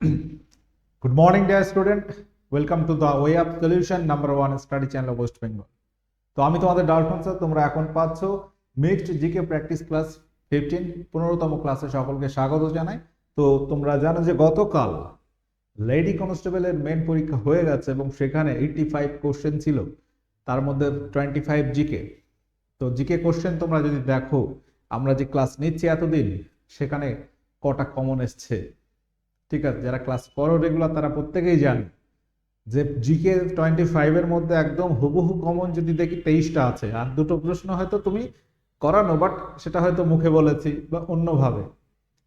Good morning, dear student. Welcome to the Way Up Solution number one study channel West Bengal. তো আমি তোমাদের doubt sir তোমরা এখন পাচ্ছ mixed GK practice class fifteen পনেরোতম ক্লাসে সকলকে স্বাগত জানাই তো তোমরা জানো যে গতকাল লেডি কনস্টেবলের মেন পরীক্ষা হয়ে গেছে এবং সেখানে এইটটি ফাইভ কোশ্চেন ছিল তার মধ্যে টোয়েন্টি ফাইভ জিকে তো জিকে কোশ্চেন তোমরা যদি দেখো আমরা যে ক্লাস নিচ্ছি এতদিন সেখানে কটা কমন এসছে ঠিক আছে, যারা ক্লাস করো রেগুলার তারা প্রত্যেকেই জানে যে জিকে টোয়েন্টি ফাইভের মধ্যে একদম হুবহু কমন যদি দেখি তেইশটা আছে। আর দুটো প্রশ্ন হয়তো তুমি করানো বাট সেটা হয়তো মুখে বলেছি বা অন্যভাবে।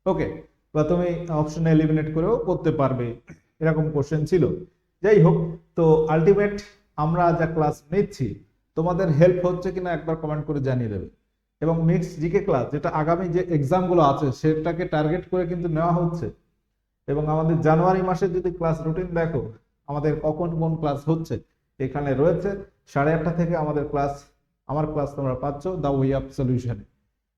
ওকে বা তুমি অপশন এলিমিনেট করেও করতে পারবে। এরকম কোশ্চেন ছিল। যাই হোক, তো আলটিমেট আমরা যা ক্লাস নিচ্ছি, তোমাদের হেল্প হচ্ছে কিনা একবার কমেন্ট করে জানিয়ে দেবে। এবং মিক্স জিকে ক্লাস যেটা আগামী যে এক্সামগুলো আছে, সেটাকে টার্গেট করে কিন্তু নেওয়া হচ্ছে। এবং আমাদের জানুয়ারি মাসে যদি ক্লাস রুটিন দেখো, আমাদের কখন কোন ক্লাস হচ্ছে, এখানে রয়েছে সাড়ে আটটা থেকে আমাদের ক্লাস আমার ক্লাস তোমরা পাচ্ছ দ্য ওয়ে অফ সলিউশনে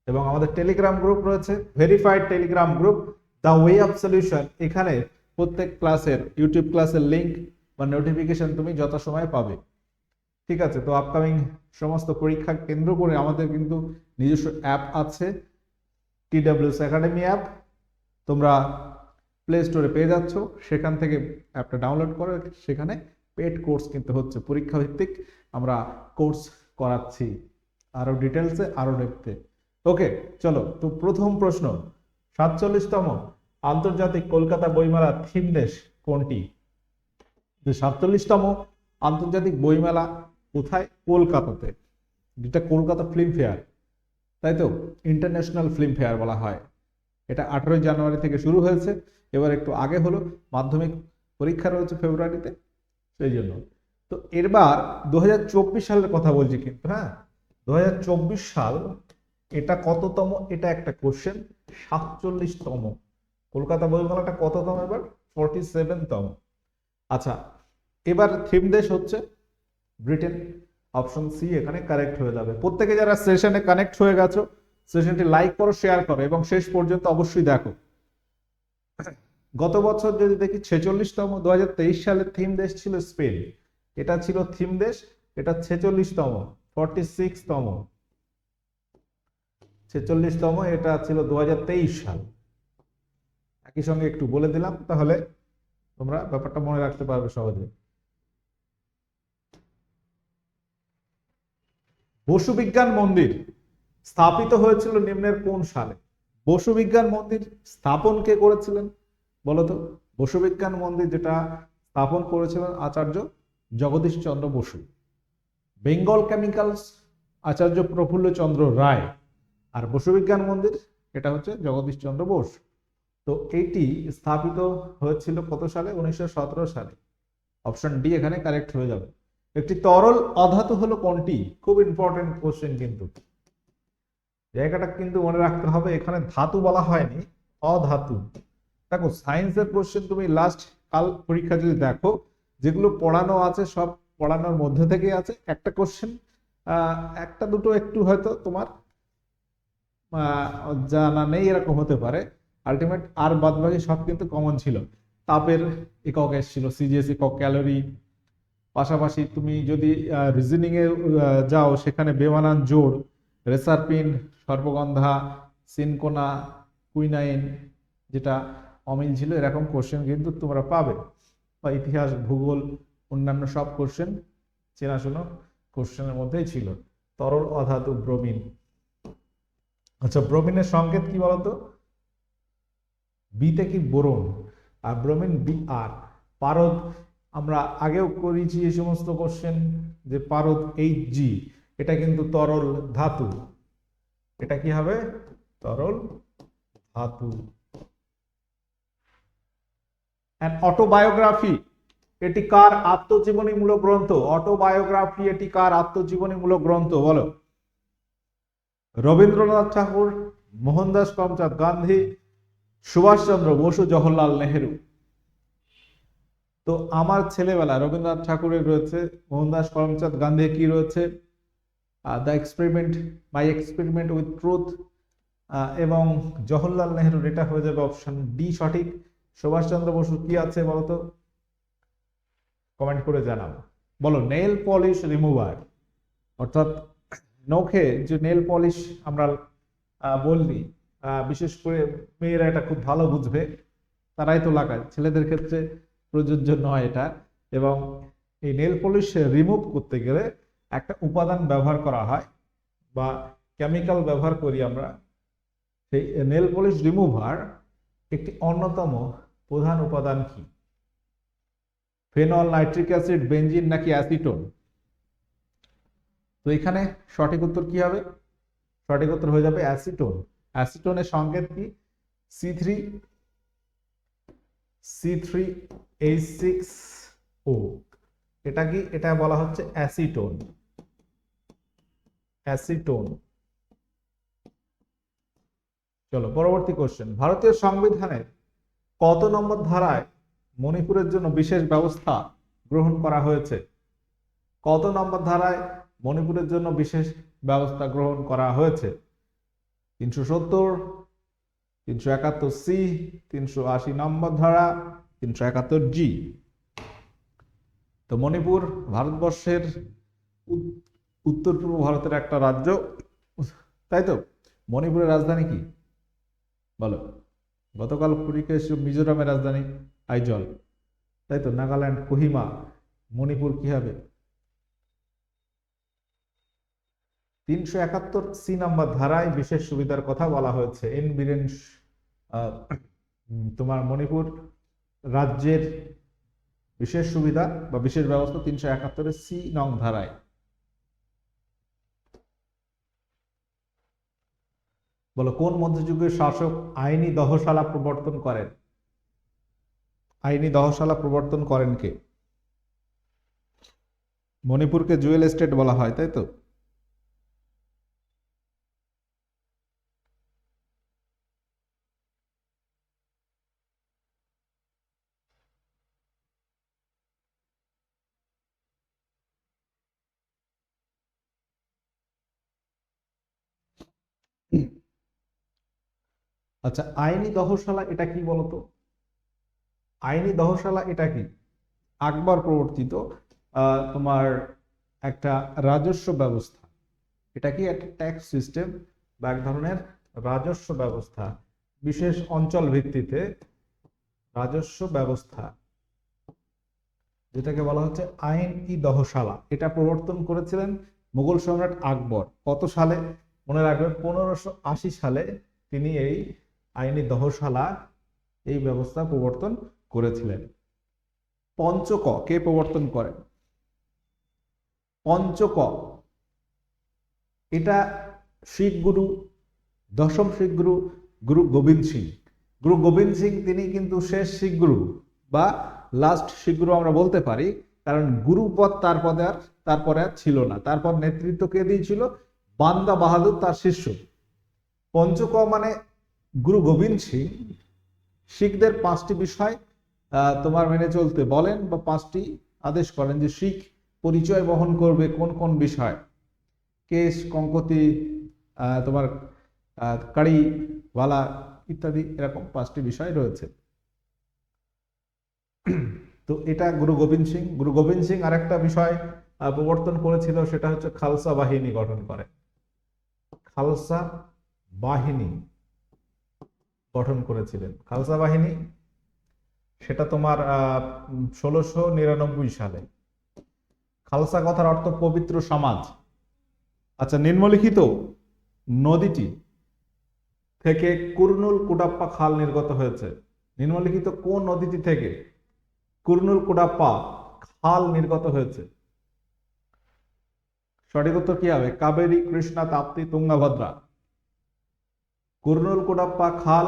এবং আমাদের টেলিগ্রাম গ্রুপ রয়েছে verified Telegram group the way of solution এখানে প্রত্যেক ক্লাসের ইউটিউব ক্লাসের লিঙ্ক বা নোটিফিকেশন তুমি যথাসময়ে পাবে। ঠিক আছে? তো আপকামিং সমস্ত পরীক্ষা কেন্দ্র করে আমাদের কিন্তু নিজস্ব অ্যাপ আছে টিডাব্লিউএস একাডেমি অ্যাপ তোমরা প্লে স্টোরে পেয়ে যাচ্ছ। সেখান থেকে অ্যাপটা ডাউনলোড করে সেখানে পেড কোর্স কিন্তু হচ্ছে পরীক্ষা ভিত্তিক আমরা কোর্স করাচ্ছি আরও ডিটেলসে আরও ডেপথে ওকে চলো, তো প্রথম প্রশ্ন। সাতচল্লিশতম আন্তর্জাতিক কলকাতা বইমেলা থিম দেশ কোনটি? সাতচল্লিশতম আন্তর্জাতিক বইমেলা কোথায়? কলকাতাতে। যেটা কলকাতা ফিল্ম ফেয়ার তাই তো? ইন্টারন্যাশনাল ফিল্ম ফেয়ার বলা হয়। এটা আঠারোই জানুয়ারি থেকে শুরু হয়েছে, এবার একটু আগে হলো, মাধ্যমিক পরীক্ষা রয়েছে ফেব্রুয়ারিতে, সেই জন্য। তো এরবার দু সালের কথা বলছি কিন্তু হ্যাঁ? দু হাজার চব্বিশ সাল এটা কততম? এটা একটা কোশ্চেন সাতচল্লিশতম। কলকাতা বইমেলাটা কততম এবার? ফর্টি সেভেনতম আচ্ছা এবার থিম দেশ হচ্ছে ব্রিটেন অপশন সি এখানে কারেক্ট হয়ে যাবে। প্রত্যেকে যারা সেশনে কানেক্ট হয়ে গেছো সেশনটি লাইক করো শেয়ার করো এবং শেষ পর্যন্ত অবশ্যই দেখো। গত বছর যদি দেখি ছেচল্লিশতম দু হাজার তেইশ সালের থিম দেশ ছিল স্পেন এটা ছিল থিম দেশ, এটা ছেচল্লিশতম ফর্টি সিক্সতম ছেচল্লিশতম, এটা ছিল দু হাজার তেইশ সাল। একই সঙ্গে একটু বলে দিলাম, তাহলে তোমরা ব্যাপারটা মনে রাখতে পারবে সহজে। বসু বিজ্ঞান মন্দির। স্থাপিত হয়েছিল নিম্নের কোন সালে? বসু বিজ্ঞান মন্দির স্থাপন কে করেছিলেন? বলতো, বসু বিজ্ঞান মন্দির যেটা স্থাপন করেছিলেন আচার্য জগদীশ চন্দ্র বসু, বেঙ্গল কেমিক্যালস আচার্য প্রফুল্ল চন্দ্র রায়, আর বসু বিজ্ঞান মন্দির এটা হচ্ছে জগদীশ চন্দ্র বোস। তো এইটি স্থাপিত হয়েছিল কত সালে? উনিশশো সতেরো সালে। অপশন ডি এখানে কারেক্ট হয়ে যাবে। একটি তরল অধাতু হলো কোনটি? খুব ইম্পর্টেন্ট কোশ্চেন কিন্তু। জায়গাটা কিন্তু মনে রাখতে হবে, এখানে ধাতু বলা হয়নি, অধাতু। দেখো সায়েন্সের কোশ্চেন তুমি লাস্ট কাল পরীক্ষা যদি দেখো, যেগুলো পড়ানো আছে, সব পড়ানোর মধ্যে থেকেই আছে, একটা কোশ্চেন একটা দুটো একটু হয়তো তোমার জানা নেই, এরকম হতে পারে। আলটিমেট আর বাদবাকি সব কিন্তু কমন ছিল। তাপের একক এসেছিল সিজিএস একক ক্যালোরি পাশাপাশি তুমি যদি রিজনিংয়ে যাও, সেখানে বেমানান জোর, রেসারপিন সর্বগন্ধা, সিনকোনা, কুইনাইন, যেটা অমিল ছিল, এরকম কোশ্চেন কিন্তু তোমরা পাবে। বা ইতিহাস, ভূগোল, অন্যান্য সব কোশ্চেন চেনাশোনা কোশ্চেনের মধ্যেই ছিল। তরল অধাতু ব্রোমিন। আচ্ছা ব্রোমিনের সংকেত কি বলতো? বিতে কি বোরন, আর ব্রোমিন বি আর পারদ, আমরা আগেও করেছি এই সমস্ত কোশ্চেন যে পারদ এইচ জি এটা কিন্তু তরল ধাতু। এটা কি হবে? তরল ধাতু। অটোবায়োগ্রাফি এটি কার আত্মজীবনীমূলক গ্রন্থ? অটোবায়োগ্রাফি এটি কার আত্মজীবনীমূলক গ্রন্থ? বলো। রবীন্দ্রনাথ ঠাকুর, মোহনদাস করমচাঁদ গান্ধী, সুভাষচন্দ্র বসু, জওহরলাল নেহেরু। তো আমার ছেলেবেলা রবীন্দ্রনাথ ঠাকুরের রয়েছে, মোহনদাস করমচাঁদ গান্ধী কি রয়েছে? The experiment my experiment with truth এবং জওহরলাল নেহরুর এটা হয়ে যাবে অপশন ডি সঠিক। সুভাষচন্দ্র বসু কি আছে বলতো? কমেন্ট করে জানাব বলো নেল পলিশ রিমুভার অর্থাৎ নখে যে নেল পলিশ আমরা বললি বিশেষ করে মেয়েরা এটা খুব ভালো বুঝবে, তারাই তো লাগায়। ছেলেদের ক্ষেত্রে প্রযোজ্য নয় এটা। এবং এই নেল পলিশ রিমুভ করতে গেলে একটা উপাদান ব্যবহার করা হয় বা কেমিক্যাল ব্যবহার করি আমরা, সেই নেল পলিশ রিমুভার একটি অন্যতম প্রধান উপাদান কি? ফেনল নাইট্রিক অ্যাসিড বেঞ্জিন নাকি অ্যাসিটোন তো এখানে সঠিক উত্তর কি হবে? সঠিক উত্তর হয়ে যাবে অ্যাসিটোন অ্যাসিটোনের সংকেত কি? C three C three H six O এটা কি? এটা বলা হচ্ছে অ্যাসিটোন। অ্যাসিটোন। চলো, পরবর্তী কোশ্চেন ভারতীয় সংবিধানের কত নম্বর ধারায় মণিপুরের জন্য বিশেষ ব্যবস্থা গ্রহণ করা হয়েছে? কত নম্বর ধারায় মণিপুরের জন্য বিশেষ ব্যবস্থা গ্রহণ করা হয়েছে? তিনশো সত্তর, তিনশো একাত্তর সি, তিনশো আশি নম্বর ধারা, তিনশো একাত্তর জি। তো মণিপুর ভারতবর্ষের উত- উত্তর পূর্ব ভারতের একটা রাজ্য। তাই তো? মণিপুরের রাজধানী কি? বলো। গতকাল পরীক্ষা মিজোরামের রাজধানী আইজল। তাই তো? নাগাল্যান্ড, কোহিমা, মণিপুর কি হবে? তিনশো একাত্তর সি নাম্বার ধারায় বিশেষ সুবিধার কথা বলা হয়েছে। এন বীরেন তোমার মণিপুর রাজ্যের বিশেষ সুবিধা বা বিশেষ ব্যবস্থা তিনশো একাত্তরের সি নং ধারায়। বলো, কোন মধ্যযুগের শাসক আইনি দহশালা প্রবর্তন করেন? আইনি দহশালা প্রবর্তন করেন কে? মণিপুরকে জুয়েল এস্টেট বলা হয়, তাই তো? আচ্ছা আইনি দহশালা এটা কি বলতো? আইনি দহশালা এটা কি? আকবর প্রবর্তিত তোমার একটা রাজস্ব ব্যবস্থা। এটা কি একটা ট্যাক্স সিস্টেম বা এক ধরনের রাজস্ব ব্যবস্থা? বিশেষ অঞ্চল ভিত্তিতে রাজস্ব ব্যবস্থা, যেটাকে বলা হচ্ছে আইন ই দহশালা এটা প্রবর্তন করেছিলেন মুঘল সম্রাট আকবর। কত সালে? মনে রাখবেন, পনেরোশো সালে তিনি এই আইনি দহশালা এই ব্যবস্থা প্রবর্তন করেছিলেন। পঞ্চক, কে প্রবর্তন করেন? পঞ্চক, এটা শিখ গুরু, দশম শিখ গুরু গুরু গোবিন্দ সিং। গুরু গোবিন্দ সিং তিনি কিন্তু শেষ শিখ গুরু বা লাস্ট শিখ গুরু আমরা বলতে পারি, কারণ তার পদে আর তারপরে আর ছিল না। তারপর নেতৃত্ব কে দিয়েছিল? বান্দা বাহাদুর তার শিষ্য। পঞ্চক মানে গুরু গোবিন্দ সিং শিখদের পাঁচটি বিষয় তোমার মেনে চলতে বলেন বা পাঁচটি আদেশ করেন যে শিখ পরিচয় বহন করবে কোন কোন বিষয়। কেশ কঙ্কতি তোমার আহ, কারি ওয়ালা ইত্যাদি এরকম পাঁচটি বিষয় রয়েছে। তো এটা গুরু গোবিন্দ সিং। গুরু গোবিন্দ সিং আরেকটা বিষয় প্রবর্তন করেছিল সেটা হচ্ছে খালসা বাহিনী গঠন করে। খালসা বাহিনী। গঠন করেছিলেন। খালসা বাহিনী, সেটা তোমার ষোলোশো নিরানব্বই সালে। খালসা কথার অর্থ পবিত্র সমাজ। আচ্ছা নিম্নলিখিত নদীটি থেকে কুরনুল কুডাপ্পা খাল নির্গত হয়েছে। নিম্নলিখিত কোন নদীটি থেকে কুরনুল কুডাপ্পা খাল নির্গত হয়েছে? সঠিক উত্তর কি হবে? কাবেরী, কৃষ্ণা, তাপ্তি, তুঙ্গাভদ্রা। কুরনুল কুডাপ্পা খাল,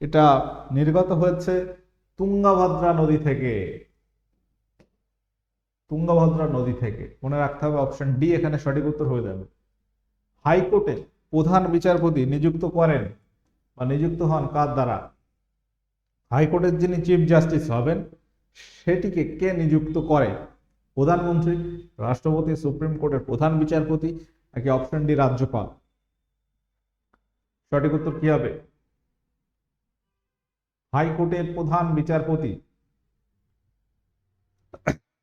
এটা নির্গত হয়েছে তুঙ্গাভদ্রা নদী থেকে। তুঙ্গাভদ্রা নদী থেকে। মনে রাখতে হবে অপশন ডি এখানে সঠিক উত্তর হয়ে যাবে। হাইকোর্টে প্রধান বিচারপতি নিযুক্ত করেন বা নিযুক্ত হন কার দ্বারা? হাইকোর্টের যিনি চিফ জাস্টিস হবেন, সেটিকে কে নিযুক্ত করে? প্রধানমন্ত্রী, রাষ্ট্রপতি, সুপ্রিম কোর্টের প্রধান বিচারপতি, নাকি অপশন ডি রাজ্যপাল? সঠিক উত্তর কি হবে? হাইকোর্টের প্রধান বিচারপতি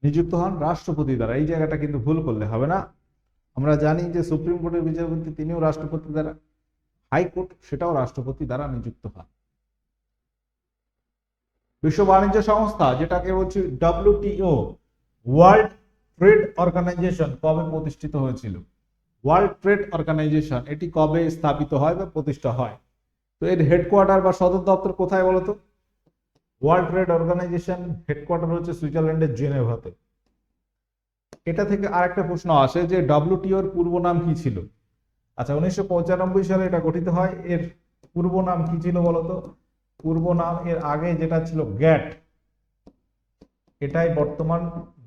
নিযুক্ত হন রাষ্ট্রপতি দ্বারা। এই জায়গাটা কিন্তু ভুল করলে হবে না। আমরা জানি যে সুপ্রিম কোর্টের বিচারপতি তিনিও রাষ্ট্রপতি দ্বারা, হাইকোর্ট সেটাও রাষ্ট্রপতি দ্বারা নিযুক্ত হন। বিশ্ব বাণিজ্য সংস্থা, যেটাকে বলছি ডব্লিউটিও ওয়ার্ল্ড ট্রেড অর্গানাইজেশন কবে প্রতিষ্ঠিত হয়েছিল? ওয়ার্ল্ড ট্রেড অর্গানাইজেশন এটি কবে স্থাপিত হয় বা প্রতিষ্ঠা হয়? তো এর হেডকোয়ার্টার বা সদর দপ্তর কোথায় বলতো? ওয়ার্ল্ড ট্রেড অর্গানাইজেশন হেডকোয়ার্টার হচ্ছে সুইজারল্যান্ডের জেনেভাতে। এটা থেকে আরেকটা প্রশ্ন আসে যে ডব্লিউটিওর পূর্ব নাম কি ছিল? আচ্ছা উনিশশো পঁচানব্বই সালে এটা গঠিত হয়। এর পূর্ব নাম কি ছিল বলতো? পূর্ব নাম এর আগে যেটা ছিল গ্যাট এটাই বর্তমান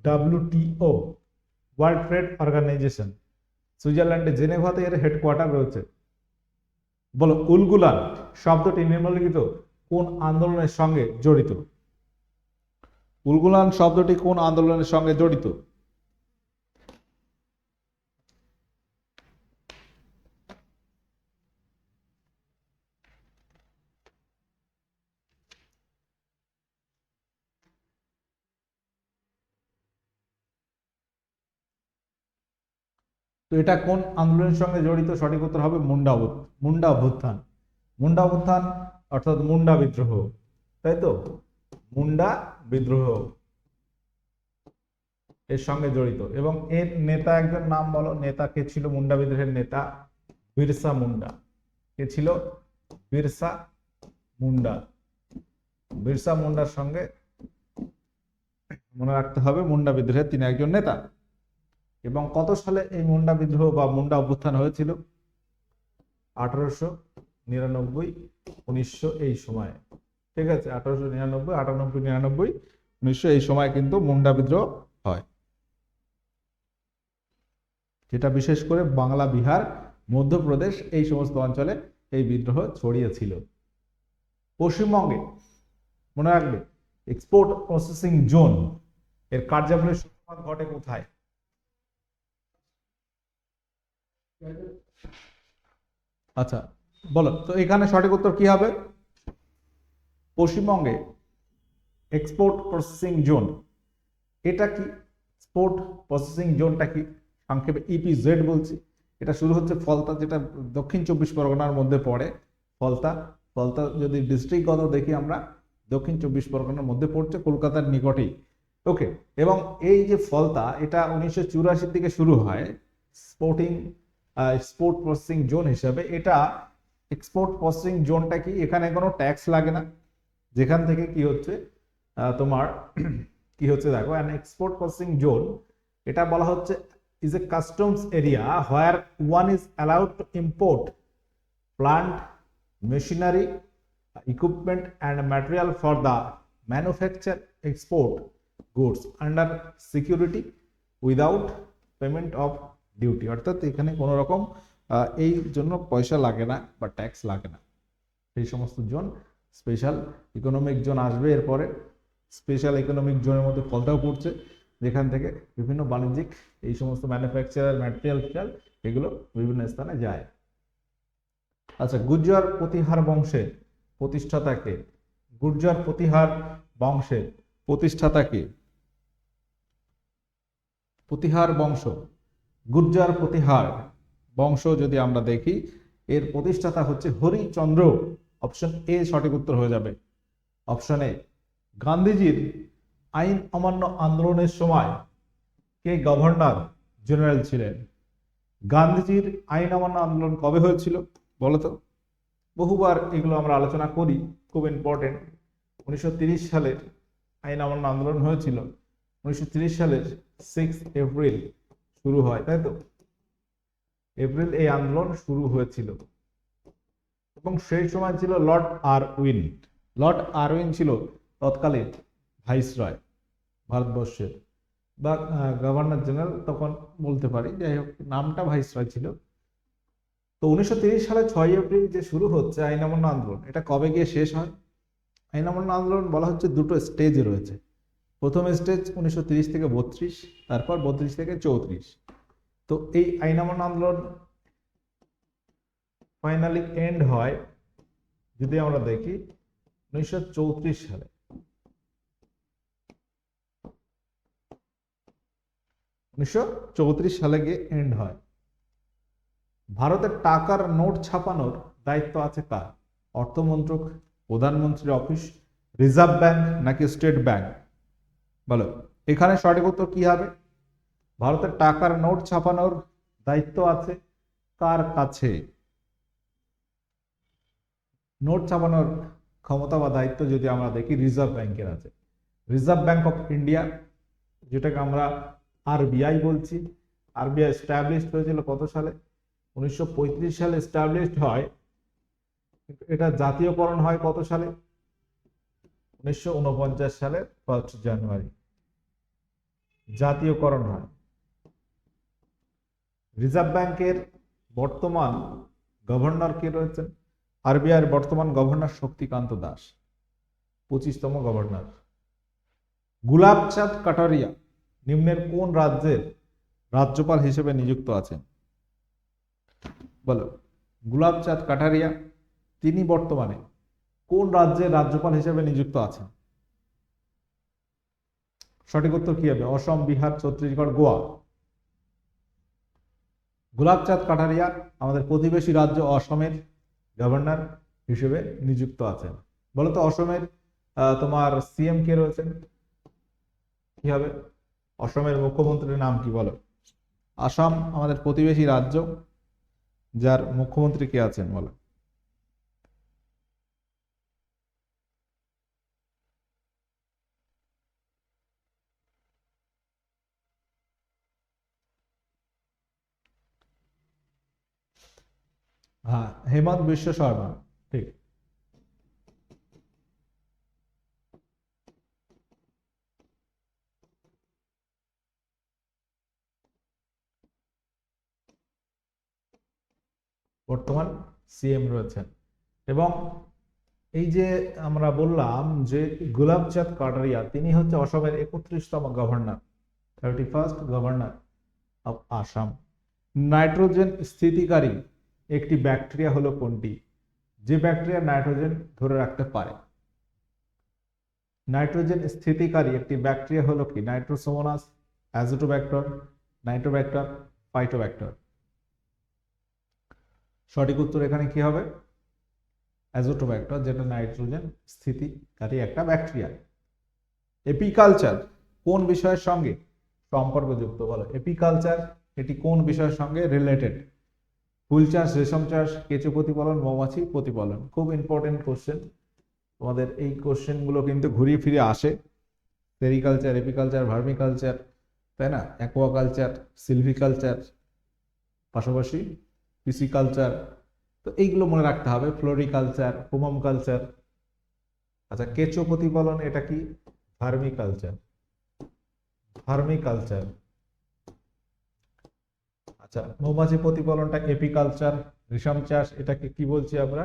ডাব্লিউটিও ওয়ার্ল্ড ট্রেড অর্গানাইজেশন সুইজারল্যান্ডে জেনেভাতে এর হেডকোয়ার্টার রয়েছে। বলো, উলগুলান শব্দটি নিম্নলিখিত কোন আন্দোলনের সঙ্গে জড়িত? উলগুলান শব্দটি কোন আন্দোলনের সঙ্গে জড়িত? এটা কোন আন্দোলনের সঙ্গে জড়িত? সঠিক উত্তর হবে মুন্ডা মুন্ডা অভ্যুত্থান। মুন্ডা অভ্যুত্থান অর্থাৎ মুন্ডা বিদ্রোহ। তাই তো? মুন্ডা বিদ্রোহ এর সঙ্গে জড়িত। এবং এর নেতা একজন নাম বলো। নেতা কে ছিল মুন্ডা বিদ্রোহের নেতা? বিরসা মুন্ডা। কে ছিল? বিরসা মুন্ডা। বিরসা মুন্ডার সঙ্গে মনে রাখতে হবে মুন্ডা বিদ্রোহের তিনি একজন নেতা। এবং কত সালে এই মুন্ডা বিদ্রোহ বা মুন্ডা অভ্যুত্থান হয়েছিল? আঠারোশো নিরানব্বই, উনিশশো এই সময়ে। ঠিক আছে, আঠারোশো নিরানব্বই, আটানব্বই, নিরানব্বই, উনিশশো এই সময় কিন্তু মুন্ডা বিদ্রোহ হয়। যেটা বিশেষ করে বাংলা, বিহার, মধ্যপ্রদেশ এই সমস্ত অঞ্চলে এই বিদ্রোহ ছড়িয়েছিল। পশ্চিমবঙ্গে, মনে রাখবে এক্সপোর্ট প্রসেসিং জোন এর কার্যাবলীর সূত্রপাত ঘটে কোথায়? আচ্ছা বলো। তো এখানে সঠিক উত্তর কি হবে? পশ্চিমবঙ্গে এক্সপোর্ট প্রসেসিং জোন এটা কি এক্সপোর্ট প্রসেসিং জোনটা কি? সংক্ষেপে ইপিজেড বলছি। এটা শুরু হচ্ছে ফলতা, যেটা দক্ষিণ চব্বিশ পরগনার মধ্যে পড়ে। ফলতা ফলতা যদি ডিস্ট্রিক্টগত দেখি আমরা, দক্ষিণ চব্বিশ পরগনার মধ্যে পড়ছে, কলকাতার নিকটেই। ওকে এবং এই যে ফলতা, এটা উনিশশো চুরাশির দিকে শুরু হয় স্পোর্টিং এক্সপোর্ট প্রসেসিং জোন হিসাবে এটা এক্সপোর্ট প্রসেসিং জোনটা কি? এখানে কোনো ট্যাক্স লাগে না। যেখান থেকে কি হচ্ছে তোমার কি হচ্ছে দেখো অ্যান এক্সপোর্ট প্রসেসিং জোন এটা বলা হচ্ছে is a customs area where one is allowed to import plant machinery equipment and material for the manufacture export goods under security without payment of duty. অর্থাৎ এখানে কোনো রকম এই জন্য পয়সা লাগে না বা ট্যাক্স লাগে না। সেই সমস্ত জোন স্পেশাল ইকোনমিক জোন আসবে এরপরে। স্পেশাল ইকোনমিক জোনের মধ্যে ফলটাও পড়ছে। যেখান থেকে বিভিন্ন বাণিজ্যিক এই সমস্ত ম্যানুফ্যাকচারার ম্যাটেরিয়াল ফিয়াল এগুলো বিভিন্ন স্থানে যায়। আচ্ছা গুর্জর প্রতিহার বংশের প্রতিষ্ঠাতাকে গুর্জর প্রতিহার বংশের প্রতিষ্ঠাতাকে প্রতিহার বংশ। গুর্জর প্রতিহার বংশ যদি আমরা দেখি, এর প্রতিষ্ঠাতা হচ্ছে হরিচন্দ্র। অপশন এ সঠিক উত্তর হয়ে যাবে। অপশন এ গান্ধীজির আইন অমান্য আন্দোলনের সময় কে গভর্নর জেনারেল ছিলেন? গান্ধীজির আইন অমান্য আন্দোলন কবে হয়েছিল বলো তো? বহুবার এগুলো আমরা আলোচনা করি, খুব ইম্পর্টেন্ট উনিশশো সালের আইন অমান্য আন্দোলন হয়েছিল। উনিশশো সালের সিক্স এপ্রিল শুরু হয়, তাই তো? এপ্রিল এই আন্দোলন শুরু হয়েছিল। এবং সেই সময় ছিল Lord Irwin Lord Irwin ছিল তৎকালীন ভাইসরয় ভারতবর্ষের। বা গভর্নর জেনারেল তখন বলতে পারি, যাই হোক, নামটা ভাইসরয় ছিল। তো উনিশশো সালে ছয় এপ্রিল যে শুরু হচ্ছে আইন আন্দোলন, এটা কবে গিয়ে শেষ হয়? আইন আন্দোলন বলা হচ্ছে দুটো স্টেজে রয়েছে। প্রথম স্টেজ উনিশশো থেকে বত্রিশ, তারপর বত্রিশ থেকে চৌত্রিশ। তো এই আইন অমান্য আন্দোলন ফাইনালি এন্ড হয় যদি আমরা দেখি উনিশশো চৌত্রিশ সালে। উনিশশো চৌত্রিশ সালে গিয়ে এন্ড হয়। ভারতের টাকার নোট ছাপানোর দায়িত্ব আছে কার? অর্থমন্ত্রক, প্রধানমন্ত্রীর অফিস, রিজার্ভ ব্যাংক নাকি স্টেট ব্যাংক? বলো, এখানে সঠিক উত্তর কি হবে? ভারতের টাকার নোট ছাপানোর দায়িত্ব আছে কার কাছে? নোট ছাপানোর ক্ষমতা বা দায়িত্ব যদি আমরা দেখি, রিজার্ভ ব্যাংকের আছে। রিজার্ভ ব্যাংক অফ ইন্ডিয়া, যেটাকে আমরা আরবিআই বলছি। আরবিআই এস্টাবলিশড হয়েছিল কত সালে? উনিশশো পঁয়ত্রিশ সালে এস্টাবলিশড হয়। এটা জাতীয়করণ হয় কত সালে? উনিশশো সালের ফার্স্ট জানুয়ারি। জাতীয়করণ হয়। রিজার্ভ ব্যাংকের বর্তমান গভর্নর কে রয়েছেন? আরবিআইয়ের বর্তমান গভর্নর শক্তিকান্ত দাস, পঁচিশতম গভর্নর। গুলাবচাঁদ কাটারিয়া নিম্নের কোন রাজ্যের রাজ্যপাল হিসেবে নিযুক্ত আছেন? বলো। গুলাবচাঁদ কাটারিয়া, তিনি বর্তমানে কোন রাজ্যের রাজ্যপাল হিসেবে নিযুক্ত আছেন? সঠিক উত্তর কি হবে? অসম, বিহার, ছত্তিশগড়, গোয়া। গোলাপচাঁদ কাটারিয়া আমাদের প্রতিবেশী রাজ্য অসমের গভর্নর হিসেবে নিযুক্ত আছেন। বলতো অসমের তোমার সিএম কে রয়েছেন? কি হবে? অসমের মুখ্যমন্ত্রীর নাম কি বলো? আসাম আমাদের প্রতিবেশী রাজ্য, যার মুখ্যমন্ত্রী কে আছেন বলো? হ্যাঁ হেমন্ত বিশ্ব শর্মা, ঠিক। বর্তমান সিএম রয়েছেন। এবং এই যে আমরা বললাম যে গুলাবচাঁদ কাটারিয়া, তিনি হচ্ছে অসমের একত্রিশতম governor, thirty first governor of Assam. Nitrogen স্থিতিকারী একটি ব্যাকটেরিয়া হলো কোনটি? যে ব্যাকটেরিয়া নাইট্রোজেন ধরে রাখতে পারে। নাইট্রোজেন স্থিতিকারী একটি ব্যাকটেরিয়া হলো কি? Nitrosomonas, Azotobacter, Nitrobacter, Phytobacter. সঠিক উত্তর এখানে কি হবে? অ্যাজোটোব্যাক্টর, যেটা নাইট্রোজেন স্থিতিকারী একটা ব্যাকটেরিয়া। এপিকালচার কোন বিষয়ের সঙ্গে সম্পর্কযুক্ত? বলো, এপিকালচার এটি কোন বিষয়ের সঙ্গে রিলেটেড ফুল চাষ, রেশম চাষ, কেঁচো প্রতিপালন, মৌমাছি প্রতিপালন, খুব ইম্পর্টেন্ট কোশ্চেন তোমাদের এই কোশ্চেনগুলো কিন্তু ঘুরিয়ে ফিরে আসে। সেরিকালচার এপিকালচার ভার্মিকালচার তাই না? অ্যাকোয়াকালচার সিলভিকালচার পাশাপাশি পিসিকালচার তো এইগুলো মনে রাখতে হবে। ফ্লোরিকালচার পোমাম কালচার আচ্ছা কেঁচো প্রতিপালন এটা কি? ভার্মিকালচার ভার্মিকালচার আচ্ছা মৌমাছি প্রতিপালনটা এপিকালচার, রেশম চাষ, এটাকে কি বলছি আমরা?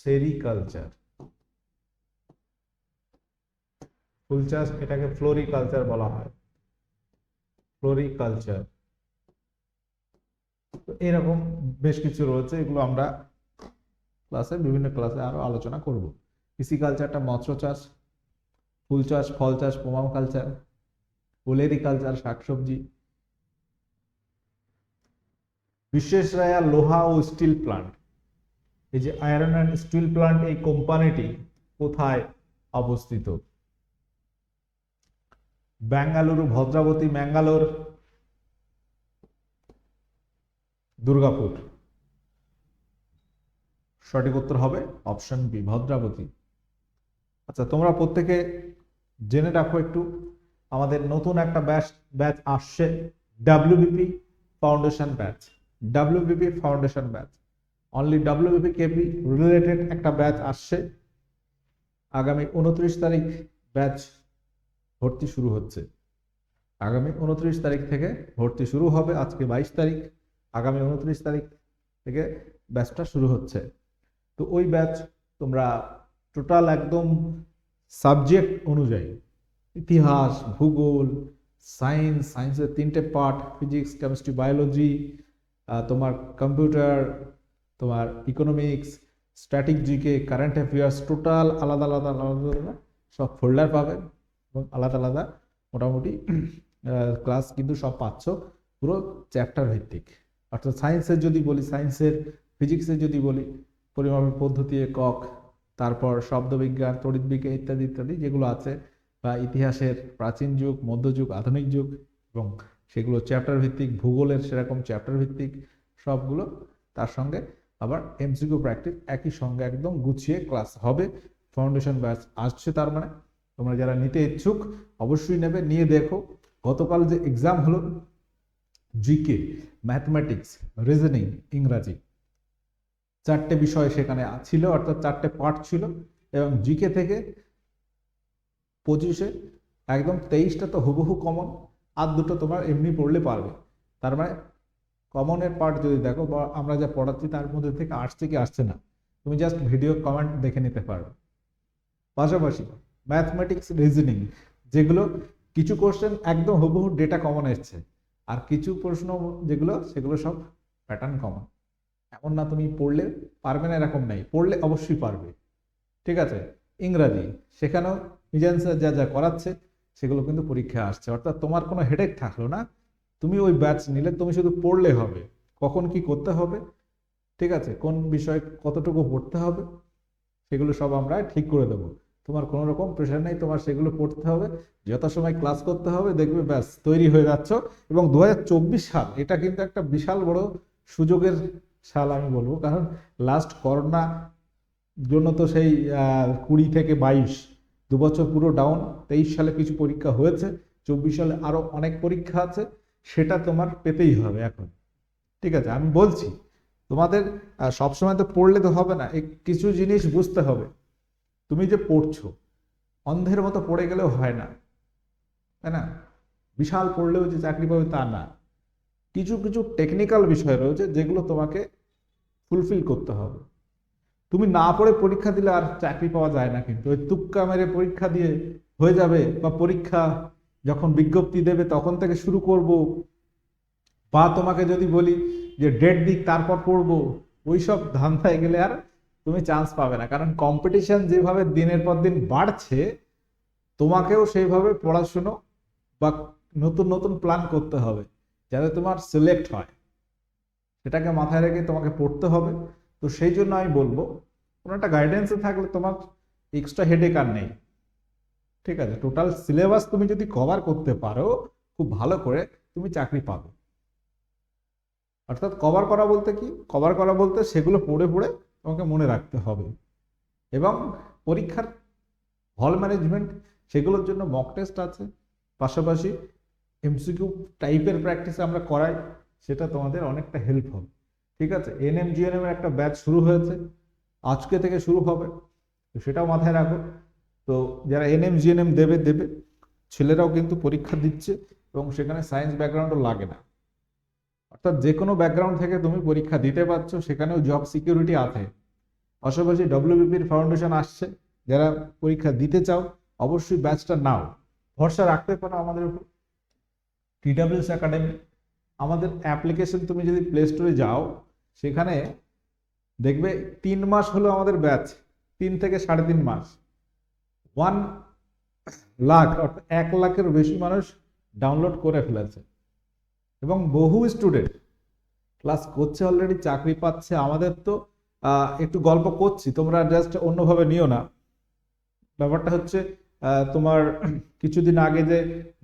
সেরিকালচার। ফুল চাষ এটাকে ফ্লোরিকালচার বলা হয়। ফ্লোরিকালচার। তো এরকম বেশ কিছু রয়েছে, এগুলো আমরা ক্লাসে বিভিন্ন ক্লাসে আরও আলোচনা করব। পিসিকালচারটা মৎস্য চাষ, ফুল চাষ, ফল চাষ পোমাম কালচার, ওলেরিকালচার, শাকসবজি বিশ্বেশ্বরায়া লোহা ও স্টিল প্লান্ট। এই যে আয়রন অ্যান্ড স্টিল প্লান্ট এই কোম্পানিটি কোথায় অবস্থিত? বেঙ্গালুরু ভদ্রাবতী, ম্যাঙ্গালোর, দুর্গাপুর। সঠিক উত্তর হবে অপশন বি, ভদ্রাবতী। আচ্ছা তোমরা প্রত্যেকে জেনে রাখো একটু, আমাদের নতুন একটা ব্যাচ ব্যাচ আসছে, WBP foundation batch. WBP foundation batch only WBP KP related একটা ব্যাচ আসছে। আগামী উনত্রিশ তারিখ ব্যাচ ভর্তি শুরু হচ্ছে। আগামী উনত্রিশ তারিখ থেকে ভর্তি শুরু হবে আজকে বাইশ তারিখ। আগামী উনত্রিশ তারিখ থেকে ব্যাচটা শুরু হচ্ছে। তো ওই ব্যাচ তোমরা টোটাল একদম সাবজেক্ট অনুযায়ী ইতিহাস, ভূগোল সায়েন্স সায়েন্সের তিনটে পার্ট ফিজিক্স কেমিস্ট্রি বায়োলজি তোমার কম্পিউটার তোমার economics static GK current affairs total আলাদা আলাদা আলাদা আলাদা, সব ফোল্ডার পাবে এবং আলাদা আলাদা মোটামুটি ক্লাস কিন্তু সব পাচ্ছ। পুরো চ্যাপ্টার ভিত্তিক। অর্থাৎ সায়েন্সের যদি বলি সায়েন্সের ফিজিক্সের যদি বলি, পরিমাপের পদ্ধতি, একক, তারপর শব্দবিজ্ঞান, তড়িৎ বিজ্ঞান ইত্যাদি ইত্যাদি যেগুলো আছে, বা ইতিহাসের প্রাচীন যুগ, মধ্যযুগ, আধুনিক যুগ এবং সেগুলো চ্যাপ্টার ভিত্তিক, ভূগোলের সেরকম চ্যাপ্টার ভিত্তিক সবগুলো তার সঙ্গে আবার এমসিকিউ প্র্যাকটিস একই সঙ্গে একদম গুছিয়ে ক্লাস হবে। ফাউন্ডেশন ব্যাচ আসছে তার মানে। তোমরা যারা নিতে ইচ্ছুক, অবশ্যই নেবে। নিয়ে দেখো, গতকাল যে এক্সাম হলো জিকে ম্যাথমেটিক্স রিজনিং ইংরাজি, চারটে বিষয় সেখানে ছিল, অর্থাৎ চারটে পার্ট ছিল এবং জিকে থেকে পঁচিশে, একদম তেইশটা তো হুবহু কমন আর দুটো তোমার এমনি পড়লে পারবে। তার মানে কমনের পার্ট যদি দেখো, বা আমরা যা পড়াচ্ছি তার মধ্যে থেকে আসছে কি আসছে না। তুমি জাস্ট ভিডিও কমেন্ট দেখে নিতে পারবে। পাশাপাশি ম্যাথমেটিক্স রিজনিং যেগুলো কিছু কোশ্চেন একদম হুবহু ডেটা কমন এসছে, আর কিছু প্রশ্ন যেগুলো, সেগুলো সব প্যাটার্ন কমন এমন না তুমি পড়লে পারবে না, এরকম নেই। পড়লে অবশ্যই পারবে। ঠিক আছে? ইংরাজি, সেখানেও মিজান্সার যা যা করাচ্ছে সেগুলো কিন্তু পরীক্ষা আসছে। অর্থাৎ তোমার কোনো হেডেক থাকল না। তুমি ওই ব্যাচ নিলে তুমি শুধু পড়লে হবে। কখন কি করতে হবে? ঠিক আছে? কোন বিষয়ে কতটুকু পড়তে হবে? সেগুলো সব আমরা ঠিক করে দেবো। তোমার কোনো রকম প্রেশার নেই, তোমার সেগুলো পড়তে হবে। যথাসময় ক্লাস করতে হবে, দেখবে ব্যাস তৈরি হয়ে যাচ্ছ। এবং দু হাজার চব্বিশ সাল, এটা কিন্তু একটা বিশাল বড় সুযোগের সাল আমি বলব। কারণ লাস্ট করোনা জন্য তো সেই কুড়ি থেকে বাইশ দু বছর পুরো ডাউন তেইশ সালে কিছু পরীক্ষা হয়েছে, চব্বিশ সালে আরও অনেক পরীক্ষা আছে, সেটা তোমার পেতেই হবে এখন। ঠিক আছে, আমি বলছি, তোমাদের সবসময় তো পড়লে তো হবে না কিছু জিনিস বুঝতে হবে। তুমি যে পড়ছো, অন্ধের মতো পড়ে গেলেও হয় না, তাই না? বিশাল পড়লেও যে চাকরি পাবে তা না। কিছু কিছু টেকনিক্যাল বিষয় রয়েছে যেগুলো তোমাকে ফুলফিল করতে হবে। তুমি না পড়ে পরীক্ষা দিলে আর চাকরি পাওয়া যায় না কিন্তু। ওই তুক্কা মেরে পরীক্ষা দিয়ে হয়ে যাবে বা পরীক্ষা যখন বিজ্ঞপ্তি দেবে তখন থেকে শুরু করব। বা তোমাকে যদি বলি যে ডেট দিক তারপর পড়ব, ওইসব ধান্দায় গেলে আর তুমি চান্স পাবে না। কারণ কম্পিটিশন যেভাবে দিনের পর দিন বাড়ছে, তোমাকেও সেইভাবে পড়াশুনো বা নতুন নতুন প্ল্যান করতে হবে, যাতে তোমার সিলেক্ট হয়। সেটাকে মাথায় রেখে তোমাকে পড়তে হবে। তো সেই জন্য আমি বলব, কোনো একটা গাইডেন্সে থাকলে তোমার এক্সট্রা হেডেক আর নেই। ঠিক আছে? টোটাল সিলেবাস তুমি যদি কভার করতে পারো, খুব ভালো করে তুমি চাকরি পাবে। অর্থাৎ কভার করা বলতে কি? কভার করা বলতে সেগুলো পড়ে পড়ে তোমাকে মনে রাখতে হবে। এবং পরীক্ষার হল ম্যানেজমেন্ট সেগুলোর জন্য মক টেস্ট আছে। পাশাপাশি এমসিকিউ টাইপের প্র্যাকটিস আমরা করাই, সেটা তোমাদের অনেকটা হেল্প হবে। ঠিক আছে? এনএম জিএনএম এর একটা ব্যাচ শুরু হয়েছে। আজকে থেকে শুরু হবে। তো সেটাও মাথায় রাখো। তো যারা এনএম জিএনএম দেবে দেবে। ছেলেরাও কিন্তু পরীক্ষা দিচ্ছে এবং সেখানে সায়েন্স ব্যাকগ্রাউন্ডও লাগে না। অর্থাৎ যে কোনো ব্যাকগ্রাউন্ড থেকে তুমি পরীক্ষা দিতে পারছ, সেখানেও জব সিকিউরিটি আছে। পাশাপাশি ডব্লিউবিপির ফাউন্ডেশন আসছে। যারা পরীক্ষা দিতে চাও, অবশ্যই ব্যাচটা নাও। ভরসা রাখতে পারো আমাদের উপর। টিডাব্লিউএস একাডেমি আমাদের অ্যাপ্লিকেশন তুমি যদি প্লে স্টোরে যাও সেখানে দেখবে তিন মাস হলো আমাদের ব্যাচ, তিন থেকে সাড়ে তিন মাস। ওয়ান লাখ অর্থাৎ এক লাখের বেশি মানুষ ডাউনলোড করে ফেলেছে। এবং বহু স্টুডেন্ট ক্লাস করছে অলরেডি চাকরি পাচ্ছে, আমাদের তো একটু গল্প করছি, তোমরা জাস্ট অন্যভাবে নিও না। ব্যাপারটা হচ্ছে তোমার কিছুদিন আগে যে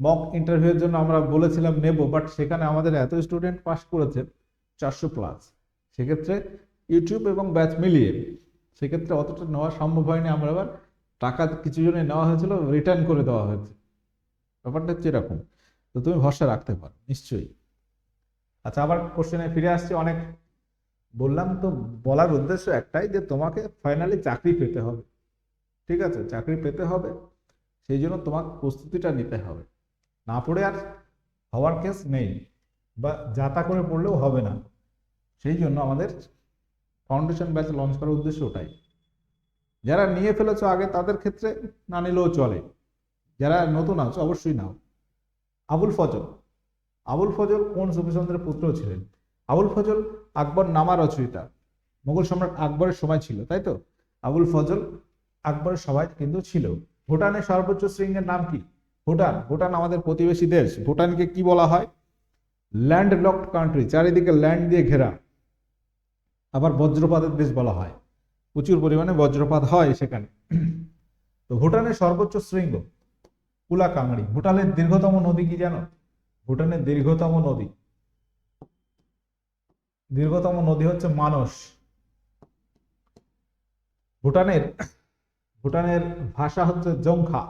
মক ইন্টারভিউয়ের জন্য আমরা বলেছিলাম নেব বাট সেখানে আমাদের এত স্টুডেন্ট পাস করেছে, চারশো প্লাস সেক্ষেত্রে ইউটিউব এবং ব্যাচ মিলিয়ে সেক্ষেত্রে অতটা নেওয়া সম্ভব হয়নি, আমার আবার টাকা কিছু জনে নেওয়া হয়েছিল রিটার্ন করে দেওয়া হয়েছে। ব্যাপারটা হচ্ছে এরকম। তো তুমি ভরসা রাখতে পারো, নিশ্চয়ই। আচ্ছা আবার কোশ্চেনে ফিরে আসছি, অনেক বললাম তো, বলার উদ্দেশ্য একটাই যে তোমাকে ফাইনালি চাকরি পেতে হবে। ঠিক আছে, চাকরি পেতে হবে, সেই জন্য তোমার প্রস্তুতিটা নিতে হবে। না পড়ে আর হওয়ার কেস নেই, বা যাতা করে পড়লেও হবে না। সেই জন্য আমাদের ফাউন্ডেশন ব্যাচ লঞ্চ করার উদ্দেশ্য ওটাই। যারা নিয়ে ফেলেছো আগে, তাদের ক্ষেত্রে না নিলেও চলে। যারা নতুন আছো, অবশ্যই নাও। আবুল ফজল। আবুল ফজল কোন সুফিচন্দ্রের পুত্র ছিলেন? আবুল ফজল আকবর নামা রচয়িতা। মোগল সম্রাট আকবরের সময় ছিল, তাই তো? আবুল ফজল আকবরের সবাই কিন্তু ছিল। ভুটানের সর্বোচ্চ শৃঙ্গের নাম কি? ভুটান। ভুটান আমাদের প্রতিবেশী দেশ। ভুটানকে কি বলা হয়? ল্যান্ড লকড কান্ট্রি চারিদিকে ল্যান্ড দিয়ে ঘেরা। আবার বজ্রপাতের দেশ বলা হয়। প্রচুর পরিমাণে বজ্রপাত হয় সেখানে। তো ভুটানের সর্বোচ্চ শৃঙ্গ কুলাকাংড়ি ভুটানের দীর্ঘতম নদী কি জানো? ভুটানের দীর্ঘতম নদী। দীর্ঘতম নদী হচ্ছে মানস। ভুটানের ভুটানের ভাষা হচ্ছে জংখা।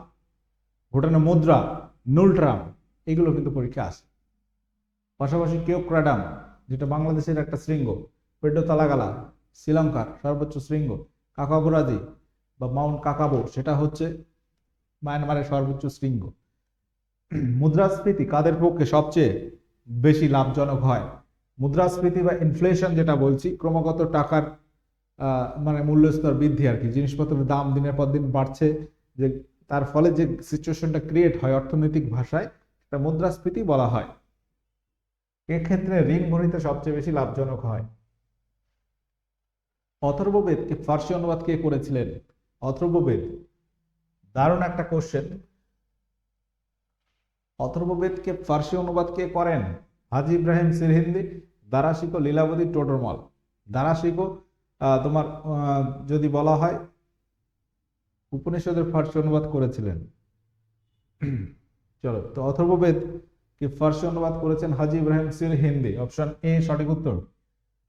ভুটানের মুদ্রা, নুলট্রাম, এগুলো কিন্তু পরীক্ষা আসে পাশাপাশি কেওক্রাডাম, যেটা বাংলাদেশের একটা শৃঙ্গ। পেড্ডো তালাগালা, শ্রীলঙ্কার সর্বোচ্চ শৃঙ্গ কাকাবুরাজি বা মাউন্ট কাকাবো, সেটা হচ্ছে মায়ানমারের সর্বোচ্চ শৃঙ্গ। মুদ্রাস্ফীতি কাদের পক্ষে সবচেয়ে বেশি লাভজনক হয়? মুদ্রাস্ফীতি বা ইনফ্লেশন যেটা বলছি, ক্রমাগত টাকার মানে মূল্যস্তর বৃদ্ধি আর কি। জিনিসপত্রের দাম দিনের পর দিন বাড়ছে, যে তার ফলে যে সিচুয়েশনটা ক্রিয়েট হয় অর্থনৈতিক ভাষায়, সেটা মুদ্রাস্ফীতি বলা হয়। এক্ষেত্রে ঋণ গ্রহীতা সবচেয়ে বেশি লাভজনক হয়। অথর্ববেদকে ফার্সি অনুবাদ কে করেছিলেন? অথর্ববেদ। দারুণ একটা কোশ্চেন অথর্ববেদকে ফার্সি অনুবাদ কে করেন? হাজি ইব্রাহিম সিরহিন্দি, দারাশিকো লীলাবতী টোডরমল দারাশিকো তোমার যদি বলা হয়, উপনিষদের ফার্সি অনুবাদ করেছিলেন। চলো, তো অথর্ববেদ কি, ফার্সি অনুবাদ করেছেন Haji Ibrahim Sirhindi option A সঠিক উত্তর।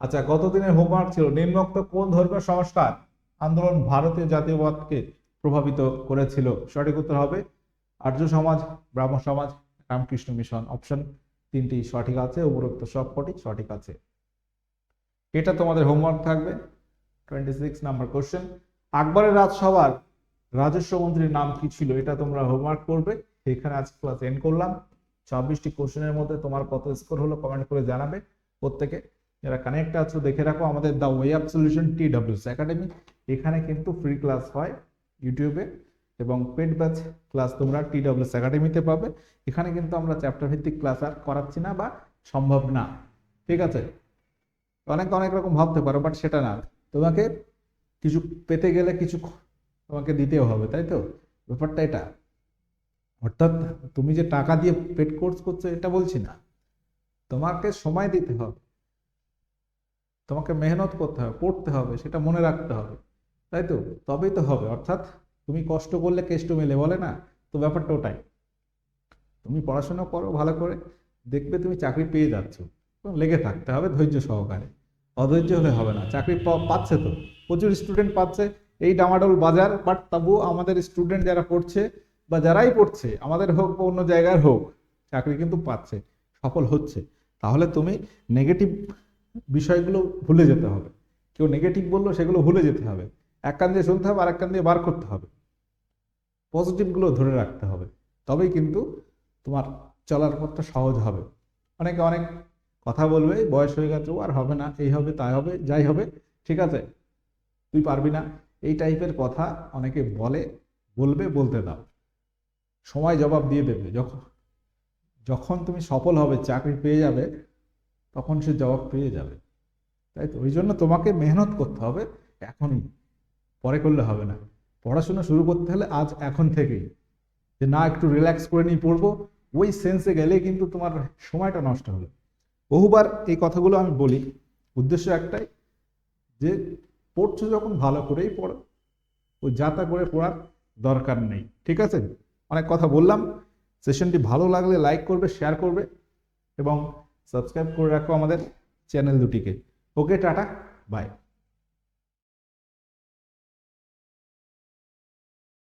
আচ্ছা গতদিনের হোমওয়ার্ক ছিল, নিম্নোক্ত কোন ধর্মীয় সংস্কার আন্দোলন ভারতীয় জাতীয়বাদকে প্রভাবিত করেছিল? সঠিক উত্তর হবে আর্য সমাজ ব্রাহ্ম সমাজ, রামকৃষ্ণ মিশন। অপশন তিনটি সঠিক আছে, উপরোক্ত সবকটি সঠিক আছে। এটা তোমাদের হোমওয়ার্ক থাকবে। টোয়েন্টি সিক্স নাম্বার কোশ্চেন আকবরের রাজসভার রাজস্ব মন্ত্রীর নাম কি ছিল? এটা তোমরা হোমওয়ার্ক করবে। এখানে আজকে ক্লাস এন্ড করলাম। ছাব্বিশটি কোশ্চেনের মধ্যে তোমার কত স্কোর হলো কমেন্ট করে জানাবে প্রত্যেকে। যারা কানেক্ট আছো, দেখে রাখো, আমাদের the way of solution T WS academy এখানে কিন্তু ফ্রি ক্লাস হয় ইউটিউবে এবং পেড ব্যাচ ক্লাস তোমরা টি ডাব্লিউস একাডেমিতে পাবে। এখানে কিন্তু আমরা চ্যাপ্টার ভিত্তিক ক্লাস আর করাচ্ছি না বা সম্ভব না। ঠিক আছে? অনেক অনেক রকম ভাবতে পারো বাট সেটা না। তোমাকে কিছু পেতে গেলে কিছু তোমাকে দিতেও হবে, তাই তো? ব্যাপারটা এটা। অর্থাৎ তুমি যে টাকা দিয়ে পেড কোর্স করছ, এটা বলছি না। তোমাকে সময় দিতে হবে। তোমাকে মেহনত করতে হবে, পড়তে হবে, সেটা মনে রাখতে হবে, তাই তো? তবেই তো হবে, অর্থাৎ তুমি কষ্ট করলে কেষ্ট মেলে, বলে না? তো ব্যাপারটা ওটাই। তুমি পড়াশোনা করো ভালো করে, দেখবে তুমি চাকরি পেয়ে যাচ্ছ, লেগে থাকতে হবে ধৈর্য সহকারে। অধৈর্য হলে হবে না, চাকরি পাচ্ছে তো, প্রচুর স্টুডেন্ট পাচ্ছে, এই ডামাডোল বাজার বাট তবুও আমাদের স্টুডেন্ট যারা পড়ছে, বা যারাই পড়ছে, আমাদের হোক বা অন্য জায়গার হোক, চাকরি কিন্তু পাচ্ছে, সফল হচ্ছে। তাহলে তুমি নেগেটিভ বিষয়গুলো ভুলে যেতে হবে। কেউ নেগেটিভ বলল, সেগুলো ভুলে যেতে হবে। এক কান দিয়ে শুনতে হবে আর এক কান দিয়ে বার করতে হবে। পজিটিভগুলো ধরে রাখতে হবে। তবেই কিন্তু তোমার চলার পথটা সহজ হবে। অনেকে অনেক কথা বলবে, বয়স হয়ে গেছে আর হবে না, এই হবে, তাই হবে, যাই হবে, ঠিক আছে? তুই পারবি না। এই টাইপের কথা অনেকে বলে, বলবে, বলতে দাও। সময় জবাব দিয়ে দেবে। যখন যখন তুমি সফল হবে, চাকরি পেয়ে যাবে তখন সে জবাব পেয়ে যাবে। তাই তো? ওই জন্য তোমাকে মেহনত করতে হবে এখনই। পরে করলে হবে না। পড়াশোনা শুরু করতে হলে আজ এখন থেকেই। যে না, একটু রিল্যাক্স করে নিয়ে পড়ব। ওই সেন্সে গেলে কিন্তু তোমার সময়টা নষ্ট হবে বহুবার এই কথাগুলো আমি বলি। উদ্দেশ্য একটাই, যে পড়ছো যখন ভালো করেই পড়ো। ওই যাতা করে পড়ার দরকার নেই। ঠিক আছে? অনেক কথা বললাম। সেশনটি ভালো লাগলে লাইক করবে শেয়ার করবে এবং সাবস্ক্রাইব করে রাখো আমাদের চ্যানেল দুটিকে। ওকে টাটা বাই।